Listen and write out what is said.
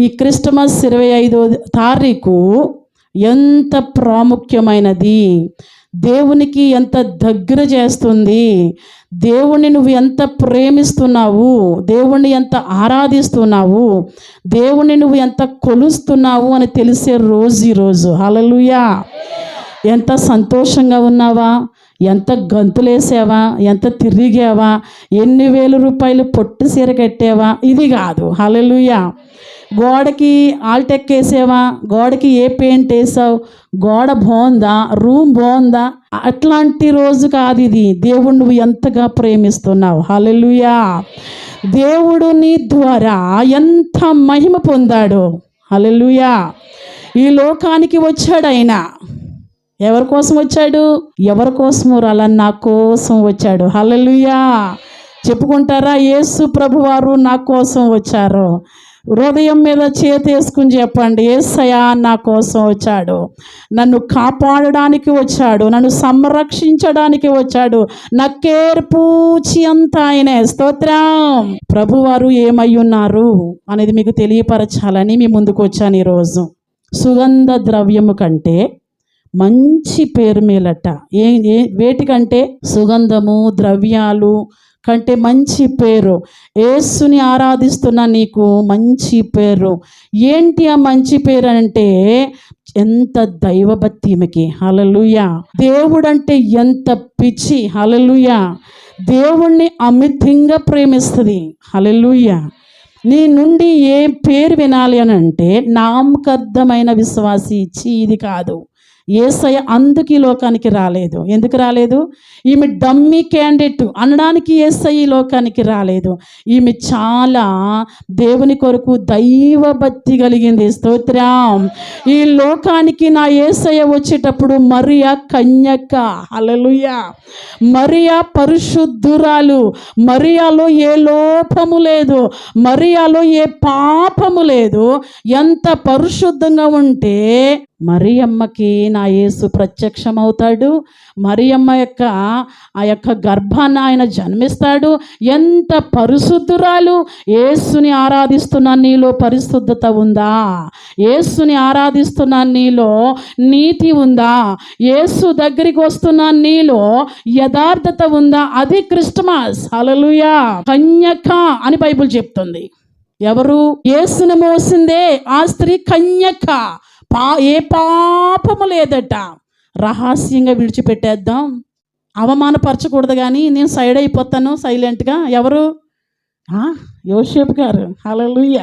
ఈ క్రిస్టమస్ ఇరవై ఐదో తారీఖు ఎంత ప్రాముఖ్యమైనది. దేవునికి ఎంత దగ్గర చేస్తుంది. దేవుణ్ణి నువ్వు ఎంత ప్రేమిస్తున్నావు. దేవుణ్ణి ఎంత ఆరాధిస్తున్నావు. దేవుణ్ణి నువ్వు ఎంత కొలుస్తున్నావు అని తెలిసే రోజు ఈరోజు హలలుయా ఎంత సంతోషంగా ఉన్నావా? ఎంత గంతులేసావా? ఎంత తిరిగావా? ఎన్ని వేల రూపాయలు పొట్టు సీర కట్టావా? ఇది కాదు. హలలుయా గోడకి ఆల్టెక్ వేసావా? గోడకి ఏ పెయింట్ వేసావు? గోడ బాగుందా? రూమ్ బాగుందా? అట్లాంటి రోజు కాదు ఇది. దేవుడు నువ్వు ఎంతగా ప్రేమిస్తున్నావు. హలలుయా దేవుడుని ద్వారా ఎంత మహిమ పొందాడు. హలలుయా ఈ లోకానికి వచ్చాడు ఆయన. ఎవరి కోసం వచ్చాడు? ఎవరి కోసము రాలా? నా కోసం వచ్చాడు. హలలుయా చెప్పుకుంటారా? యేసు ప్రభువారు నా కోసం వచ్చారు. హృదయం మీద చేతేసుకుని చెప్పండి. ఏసయా నా కోసం వచ్చాడు. నన్ను కాపాడడానికి వచ్చాడు. నన్ను సంరక్షించడానికి వచ్చాడు. నక్కేర్పూచి అంత ఆయనే. స్తోత్రం! ప్రభువారు ఏమై ఉన్నారు అనేది మీకు తెలియపరచాలని మీ ముందుకు వచ్చాను ఈరోజు. సుగంధ ద్రవ్యము కంటే మంచి పేరు మేలట. ఏ ఏ వేటికంటే సుగంధము ద్రవ్యాలు కంటే మంచి పేరు. ఏసుని ఆరాధిస్తున్న నీకు మంచి పేరు. ఏంటి ఆ మంచి పేరు అంటే ఎంత దైవభక్తి ఈమెకి. హలలుయ దేవుడంటే ఎంత పిచ్చి. హలలుయ దేవుణ్ణి అమితంగా ప్రేమిస్తుంది. హలలుయ నీ నుండి ఏ పేరు వినాలి అని అంటే నామకర్థమైన విశ్వాసి ఇచ్చి ఇది కాదు. ఏసయ్య అందుకు ఈ లోకానికి రాలేదు. ఎందుకు రాలేదు? ఈమె డమ్మీ క్యాండిడేట్ అనడానికి ఏసై ఈ లోకానికి రాలేదు. ఈమె చాలా దేవుని కొరకు దైవభక్తి కలిగింది. స్తోత్రం. ఈ లోకానికి నా ఏసయ్య వచ్చేటప్పుడు మరియా కన్యక. అలలుయ మరియా పరిశుద్ధురాలు. మరియాలో ఏ లోపము లేదు. మరియాలో ఏ పాపము లేదు. ఎంత పరిశుద్ధంగా ఉంటే మరియమ్మకి నా యేసు ప్రత్యక్షమవుతాడు. మరియమ్మ యొక్క ఆ యొక్క గర్భాన్ని ఆయన జన్మిస్తాడు. ఎంత పరిశుద్ధురాలు! యేసుని ఆరాధిస్తున్న నీలో పరిశుద్ధత ఉందా? యేసుని ఆరాధిస్తున్న నీలో నీతి ఉందా? యేసు దగ్గరికి వస్తున్న నీలో యథార్థత ఉందా? అది క్రిస్టమస్ అలలుయా కన్యక అని బైబిల్ చెప్తుంది. ఎవరు? ఏసును మోసిందే. ఆ స్త్రీ కన్యక. పా ఏ పాపము లేదట. రహస్యంగా విడిచిపెట్టేద్దాం. అవమానపరచకూడదు కానీ నేను సైడ్ అయిపోతాను సైలెంట్గా ఎవరు? ఆ, యోసేపు గారు. హలలుయ